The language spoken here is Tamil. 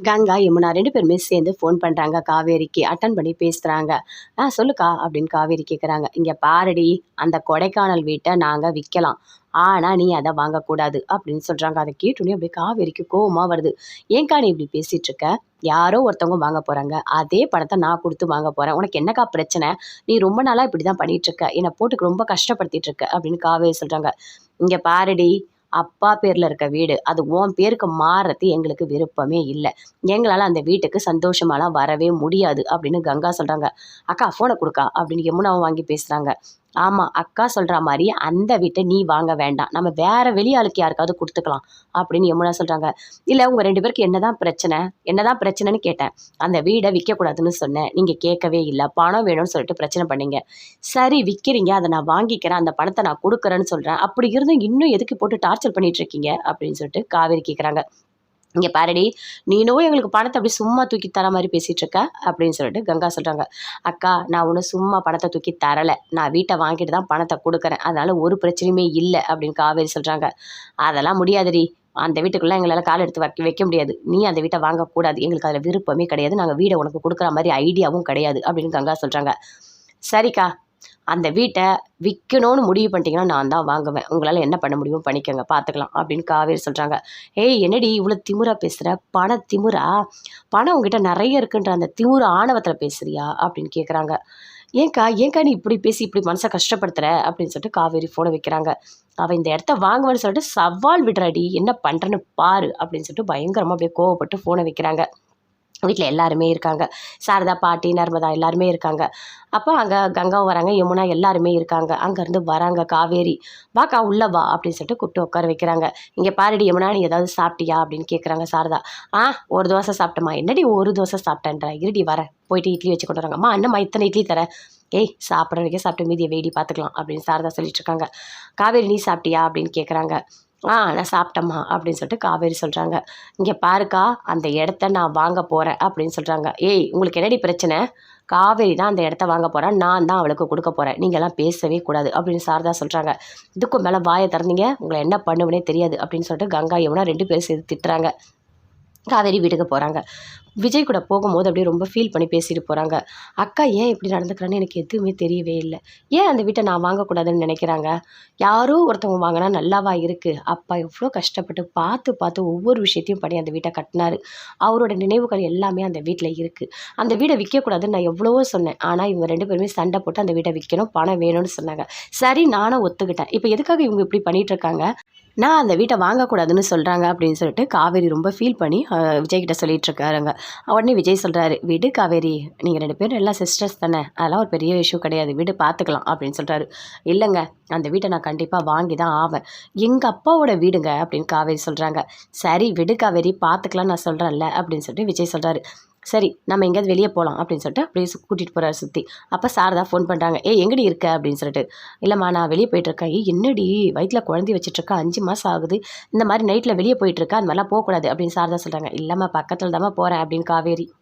கங்கா யமுனா ரெண்டு பேருமே சேர்ந்து ஃபோன் பண்ணுறாங்க காவேரிக்கு அட்டன் பண்ணி பேசுகிறாங்க ஆ சொல்லுக்கா அப்படின்னு காவேரி கேட்குறாங்க இங்கே பாரடி அந்த கொடைக்கானல் வீட்டை நாங்கள் விற்கலாம் ஆனால் நீ அதை வாங்கக்கூடாது அப்படின்னு சொல்கிறாங்க அதை கேட்டுனே அப்படியே காவேரிக்கு கோவமாக வருது. ஏன்க்கா நீ இப்படி பேசிகிட்டு இருக்க யாரோ ஒருத்தவங்க வாங்க போகிறாங்க அதே பணத்தை நான் கொடுத்து வாங்க போகிறேன் உனக்கு என்னக்கா பிரச்சனை? நீ ரொம்ப நாளாக இப்படி தான் பண்ணிகிட்ருக்க என்னை போட்டுக்கு ரொம்ப கஷ்டப்படுத்திட்டு இருக்க அப்படின்னு காவேரி சொல்கிறாங்க இங்கே பாரடி அப்பா பேரில் இருக்க வீடு. அது உன் பேருக்கு மாறுறது எங்களுக்கு விருப்பமே இல்லை. எங்களால் அந்த வீட்டுக்கு சந்தோஷமாலாம் வரவே முடியாது அப்படின்னு கங்கா சொல்கிறாங்க அக்கா ஃபோனை கொடுக்கா அப்படின்னு யமுனாவும் வாங்கி பேசுகிறாங்க ஆமாம் அக்கா சொல்கிற மாதிரி அந்த வீட்டை நீ வாங்க வேண்டாம். நம்ம வேறு வெளியாளுக்கு யாருக்காவது கொடுத்துக்கலாம் அப்படின்னு யமுனா சொல்கிறாங்க இல்லை உங்கள் ரெண்டு பேருக்கு என்ன தான் பிரச்சனை? என்ன தான் பிரச்சனைன்னு கேட்டேன். அந்த வீடை விற்கக்கூடாதுன்னு சொன்னேன். நீங்கள் கேட்கவே இல்லை. பணம் வேணும்னு சொல்லிட்டு பிரச்சனை பண்ணீங்க. சரி விற்கிறீங்க அதை நான் வாங்கிக்கிறேன். அந்த பணத்தை நான் கொடுக்குறேன்னு சொல்கிறேன் அப்படி இருந்தும் இன்னும் எதுக்கு போட்டு டார்ச்சர் பண்ணிட்டு இருக்கீங்க அப்படின்னு சொல்லிட்டு காவேரி கேட்குறாங்க இங்கே பாரடி நீனும் எங்களுக்கு பணத்தை அப்படி சும்மா தூக்கி தர மாதிரி பேசிகிட்டு இருக்க அப்படின்னு சொல்லிட்டு கங்கா சொல்கிறாங்க அக்கா நான் ஒன்றும் சும்மா பணத்தை தூக்கி தரலை. நான் வீட்டை வாங்கிட்டு தான் பணத்தை கொடுக்குறேன். அதனால் ஒரு பிரச்சனையுமே இல்லை அப்படின்னு காவேரி சொல்கிறாங்க அதெல்லாம் முடியாதுடி. அந்த வீட்டுக்குள்ளே எங்களால் கால் எடுத்து வைக்க வைக்க முடியாது. நீ அந்த வீட்டை வாங்கக்கூடாது எங்களுக்கு அதில் விருப்பமே கிடையாது. நாங்கள் வீடை உனக்கு கொடுக்குற மாதிரி ஐடியாவும் கிடையாது அப்படின்னு கங்கா சொல்கிறாங்க சரிக்கா அந்த வீட்டை விற்கணும்னு முடிவு பண்ணிட்டீங்கன்னா நான் தான் வாங்குவேன். உங்களால் என்ன பண்ண முடியுமோ பண்ணிக்கோங்க பார்த்துக்கலாம் அப்படின்னு காவேரி சொல்கிறாங்க ஏய் என்னடி இவ்வளோ திமுறா பேசுகிற பண திமுறா? பணம் உங்ககிட்ட நிறைய இருக்குன்ற அந்த திமுற ஆணவத்தில் பேசுகிறியா அப்படின்னு கேட்குறாங்க ஏன்க்கா ஏன்க்கா நீ இப்படி பேசி இப்படி மனசை கஷ்டப்படுத்துற? அப்படின்னு சொல்லிட்டு காவேரி ஃபோனை வைக்கிறாங்க. அவள் இந்த இடத்த வாங்குவேன்னு சொல்லிட்டு சவால் விடுறாடி என்ன பண்ணுறேன்னு பாரு அப்படின்னு சொல்லிட்டு பயங்கரமாக அப்படியே கோவப்பட்டு ஃபோனை வைக்கிறாங்க. வீட்டில் எல்லாருமே இருக்காங்க. சாரதா பாட்டி நர்மதா எல்லாருமே இருக்காங்க. அப்போ அங்கே கங்காவும் வராங்க யமுனா எல்லாருமே இருக்காங்க. அங்கேருந்து வராங்க காவேரி. வாக்கா உள்ள வா அப்படின்னு சொல்லிட்டு கூப்பிட்டு உட்கார வைக்கிறாங்க. இங்கே பாருடி யமுனா நீ ஏதாவது சாப்பிட்டியா அப்படின்னு கேட்குறாங்க சாரதா. ஆ ஒரு தோசை சாப்பிட்டமா என்னடி ஒரு தோசை சாப்பிட்டேன்ற? இருடி வர. போயிட்டு இட்லி வச்சு கொண்டு வராங்கம்மா அண்ணம்மா இத்தனை இட்லி தரேன் ஏய் சாப்பிட்ற வரைக்கும் சாப்பிட்டு மீதியை வேடி பார்த்துக்கலாம் அப்படின்னு சாரதா சொல்லிட்டு இருக்காங்க. காவேரி நீ சாப்பிட்டியா அப்படின்னு கேட்குறாங்க ஆ நான் சாப்பிட்டம்மா அப்படின்னு சொல்லிட்டு காவேரி சொல்கிறாங்க இங்கே பாருக்கா அந்த இடத்த நான் வாங்க போகிறேன் அப்படின்னு சொல்கிறாங்க ஏய் உங்களுக்கு என்னடி பிரச்சனை? காவேரி தான் அந்த இடத்த வாங்க போகிறேன் நான் தான் அவளுக்கு கொடுக்க போகிறேன் நீங்கள்லாம் பேசவே கூடாது அப்படின்னு சாரதா சொல்கிறாங்க இதுக்கும் மேலே வாயை திறந்தீங்க உங்களை என்ன பண்ணுவேனே தெரியாது அப்படின்னு சொல்லிட்டு கங்கா யமுனா ரெண்டு பேரும் சேர்த்து திட்டுறாங்க. காவேரி வீட்டுக்கு போகிறாங்க விஜய் கூட போகும்போது அப்படியே ரொம்ப ஃபீல் பண்ணி பேசிட்டு போகிறாங்க அக்கா ஏன் இப்படி நடந்துக்கிறான்னு எனக்கு எதுவுமே தெரியவே இல்லை. ஏன் அந்த வீட்டை நான் வாங்கக்கூடாதுன்னு நினைக்கிறாங்க? யாரோ ஒருத்தவங்க வாங்கினா நல்லாவா இருக்குது அப்பா எவ்வளோ கஷ்டப்பட்டு பார்த்து பார்த்து ஒவ்வொரு விஷயத்தையும் பண்ணி அந்த வீட்டை கட்டினாரு. அவரோட நினைவுகள் எல்லாமே அந்த வீட்டில் இருக்குது அந்த வீடை விற்கக்கூடாதுன்னு நான் எவ்வளவோ சொன்னேன். ஆனால் இவங்க ரெண்டு பேருமே சண்டை போட்டு அந்த வீட்டை விற்கணும் பணம் வேணும்னு சொன்னாங்க. சரி நானும் ஒத்துக்கிட்டேன். இப்போ எதுக்காக இவங்க இப்படி பண்ணிகிட்ருக்காங்க இருக்காங்க? நான் அந்த வீட்டை வாங்கக்கூடாதுன்னு சொல்கிறாங்க அப்படின்னு சொல்லிட்டு காவேரி ரொம்ப ஃபீல் பண்ணி விஜய்கிட்ட சொல்லிட்டு இருக்காருங்க உடனே விஜய் சொல்கிறாரு வீடு காவேரி நீங்கள் ரெண்டு பேரும் எல்லாம் சிஸ்டர்ஸ் தானே அதெல்லாம் ஒரு பெரிய இஷ்யூ கிடையாது வீடு பார்த்துக்கலாம் அப்படின்னு சொல்கிறாரு இல்லைங்க அந்த வீட்டை நான் கண்டிப்பாக வாங்கி தான் ஆவேன். எங்கள் அப்பாவோட வீடுங்க அப்படின்னு காவேரி சொல்கிறாங்க சரி விடு காவேரி பார்த்துக்கலாம் நான் சொல்கிறேன்ல அப்படின்னு சொல்லிட்டு விஜய் சொல்கிறாரு சரி நம்ம எங்கேயாவது வெளியே போகலாம் அப்படின்னு சொல்லிட்டு அப்படியே கூட்டிகிட்டு போகிறார் சுற்றி அப்போ சாரதா ஃபோன் பண்ணுறாங்க ஏ எங்கடி இருக்க? அப்படின்னு சொல்லிட்டு. இல்லைம்மா நான் வெளியே போயிட்டுருக்கேன். ஏய் என்னடி? வயிற்றில் குழந்தை வச்சுட்ருக்கா அஞ்சு மாதம் ஆகுது. இந்த மாதிரி நைட்டில் வெளியே போயிட்டுருக்கா? அந்த மாதிரிலாம் போகக்கூடாது. அப்படின்னு சாரதா சொல்கிறாங்க இல்லைம்மா பக்கத்தில் தாம்மா போகிறேன் அப்படின்னு காவேரி.